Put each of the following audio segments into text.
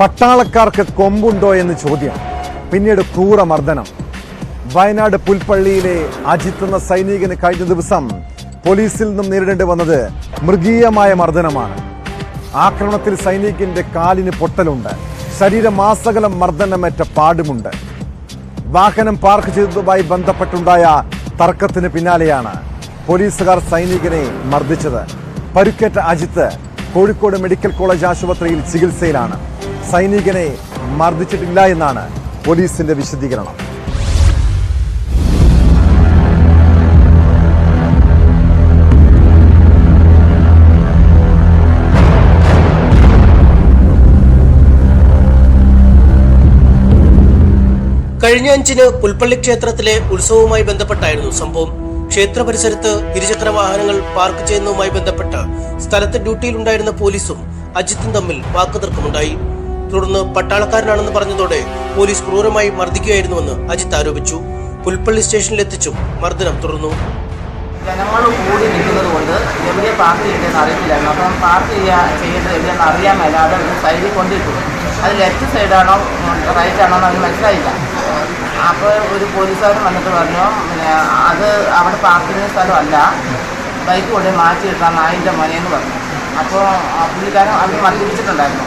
പട്ടാളക്കാർക്ക് കൊമ്പുണ്ടോ എന്ന് ചോദ്യം. പിന്നീട് ക്രൂരമർദ്ദനം. വയനാട് പുൽപ്പള്ളിയിലെ അജിത്ത് എന്ന സൈനികന് കഴിഞ്ഞ ദിവസം പോലീസിൽ നിന്നും നേരിടേണ്ടി വന്നത് മൃഗീയമായ മർദ്ദനമാണ്. ആക്രമണത്തിൽ സൈനികന്റെ കാലിന് പൊട്ടലുണ്ട്. ശരീരമാസകലം മർദ്ദനമേറ്റ പാടുമുണ്ട്. വാഹനം പാർക്ക് ചെയ്തതുമായി ബന്ധപ്പെട്ടുണ്ടായ തർക്കത്തിന് പിന്നാലെയാണ് പോലീസുകാർ സൈനികനെ മർദ്ദിച്ചത്. പരുക്കേറ്റ അജിത്ത് കോഴിക്കോട് മെഡിക്കൽ കോളേജ് ആശുപത്രിയിൽ ചികിത്സയിലാണ്. സൈനികനെ മർദ്ദിച്ചിട്ടില്ല എന്നാണ് പോലീസിന്റെ വിശദീകരണം. കഴിഞ്ഞ അഞ്ചിന് പുൽപ്പള്ളി ക്ഷേത്രത്തിലെ ഉത്സവവുമായി ബന്ധപ്പെട്ടായിരുന്നു സംഭവം. ക്ഷേത്ര പരിസരത്ത് ഇരുചക്ര വാഹനങ്ങൾ പാർക്ക് ചെയ്യുന്നതുമായി ബന്ധപ്പെട്ട് സ്ഥലത്ത് ഡ്യൂട്ടിയിലുണ്ടായിരുന്ന പോലീസും അജിത്തും തമ്മിൽ വാക്കുതർക്കമുണ്ടായി. തുടർന്ന് പട്ടാളക്കാരനാണെന്ന് പറഞ്ഞതോടെ പോലീസ് ക്രൂരമായി മർദ്ദിക്കുകയായിരുന്നുവെന്ന് അജിത്ത് ആരോപിച്ചു. പുൽപ്പള്ളി സ്റ്റേഷനിലെത്തിച്ചും മർദ്ദനം തുടർന്നു. ജനങ്ങൾ കൂടി നിൽക്കുന്നത് കൊണ്ട് എവിടെ പാർക്ക് ചെയ്യേണ്ടതെന്ന് അറിയത്തില്ലായിരുന്നു. അപ്പം പാർക്ക് ചെയ്യാ ചെയ്യേണ്ടത് എവിടെയെന്ന് അറിയാൻ മേലാതെ സൈഡിൽ കൊണ്ടിട്ടു അത് ലെഫ്റ്റ് സൈഡാണോ റൈറ്റ് ആണോ എന്ന് അവർ മനസ്സിലായില്ല. അപ്പോൾ ഒരു പോലീസുകാരൻ വന്നിട്ട് പറഞ്ഞു പിന്നെ അത് അവിടെ പാർക്കിംഗ് സ്ഥലമല്ല. ബൈക്ക് കൊണ്ട് മാറ്റി ഇട്ടാണ് നായിന്റെ മോനെന്ന് പറഞ്ഞു. അപ്പോൾ പുള്ളിക്കാരൻ അവർ മദ്യപിച്ചിട്ടുണ്ടായിരുന്നു.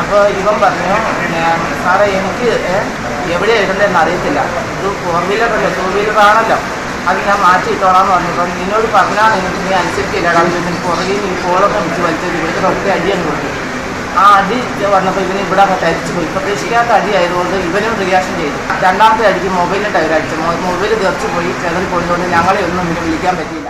അപ്പോൾ ഇവൻ പറഞ്ഞു പിന്നെ സാറേ എനിക്ക് എവിടെ ഇടേണ്ടതെന്ന് അറിയത്തില്ല. ഇത് ഫോർ വീലറല്ലേ ടൂ വീലറാണല്ലോ അത് ഞാൻ മാറ്റി എന്ന് പറഞ്ഞപ്പോൾ നിന്നോട് പറഞ്ഞാൽ എനിക്ക് നീ അനുസരിക്കില്ല കാരണം പുറകിൽ നീ കോളൊക്കെ വിളിച്ച് വലിച്ചത് ഇവിടുത്തെ ഒക്കെ അടിയാണ് കൊടുത്തു ആ അടി വന്നപ്പോൾ ഇവന് ഇവിടെ തരിച്ചു പോയി. പ്രതീക്ഷിക്കാത്ത അടി ആയതുകൊണ്ട് ഇവനും റിയാക്ഷൻ ചെയ്തു. രണ്ടാമത്തെ അടിക്ക് മൊബൈലിന്റെ ടയർ അടിച്ചു. മൊബൈൽ തീർച്ചു പോയി. ചെതറി പോയതുകൊണ്ട് ഞങ്ങളെ ഒന്നും പിന്നെ വിളിക്കാൻ പറ്റിയില്ല.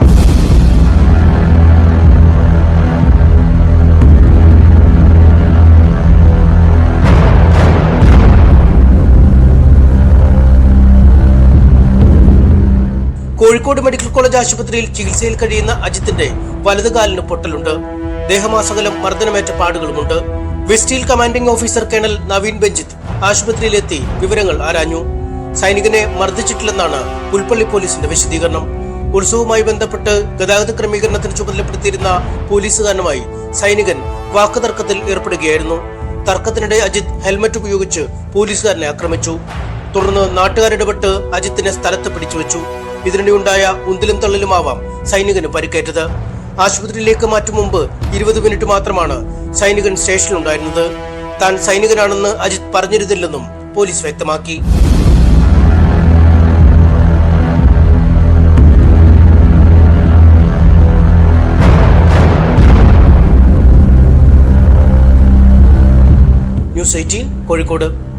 കോഴിക്കോട് മെഡിക്കൽ കോളേജ് ആശുപത്രിയിൽ ചികിത്സയിൽ കഴിയുന്ന അജിത്തിന്റെ വലതുകാലിന് പൊട്ടലുണ്ട്. ദേഹമാസകലം മർദ്ദനമേറ്റ പാടുകളുമുണ്ട്. West Hill commanding officer colonel Naveen Benjith ആശുപത്രിയിലെത്തി വിവരങ്ങൾ ആരാഞ്ഞു. സൈനികനെ മർദ്ദിച്ചിട്ടില്ലെന്നാണ് പുൽപ്പള്ളി പോലീസിന്റെ വിശദീകരണം. ഉത്സവവുമായി ബന്ധപ്പെട്ട് ഗതാഗത ക്രമീകരണത്തിന് ചുമതലപ്പെടുത്തിയിരുന്ന പോലീസുകാരനുമായി സൈനികൻ വാക്കുതർക്കത്തിൽ ഏർപ്പെടുകയായിരുന്നു. തർക്കത്തിനിടെ അജിത് ഹെൽമറ്റ് ഉപയോഗിച്ച് പോലീസുകാരനെ ആക്രമിച്ചു. തുടർന്ന് നാട്ടുകാരിടപെട്ട് അജിത്തിനെ സ്ഥലത്ത് പിടിച്ചുവെച്ചു. ഇതിനിടെയുണ്ടായ ഉന്തിലും തള്ളിലുമാവാം സൈനികന് പരിക്കേറ്റത്. ആശുപത്രിയിലേക്ക് മാറ്റും മുമ്പ് ഇരുപത് മിനിറ്റ് മാത്രമാണ് സൈനികൻ സ്റ്റേഷനിലുണ്ടായിരുന്നത്. താൻ സൈനികനാണെന്ന് അജിത് പറഞ്ഞിരുന്നില്ലെന്നും പോലീസ് വ്യക്തമാക്കി. News eighteen Kozhikode.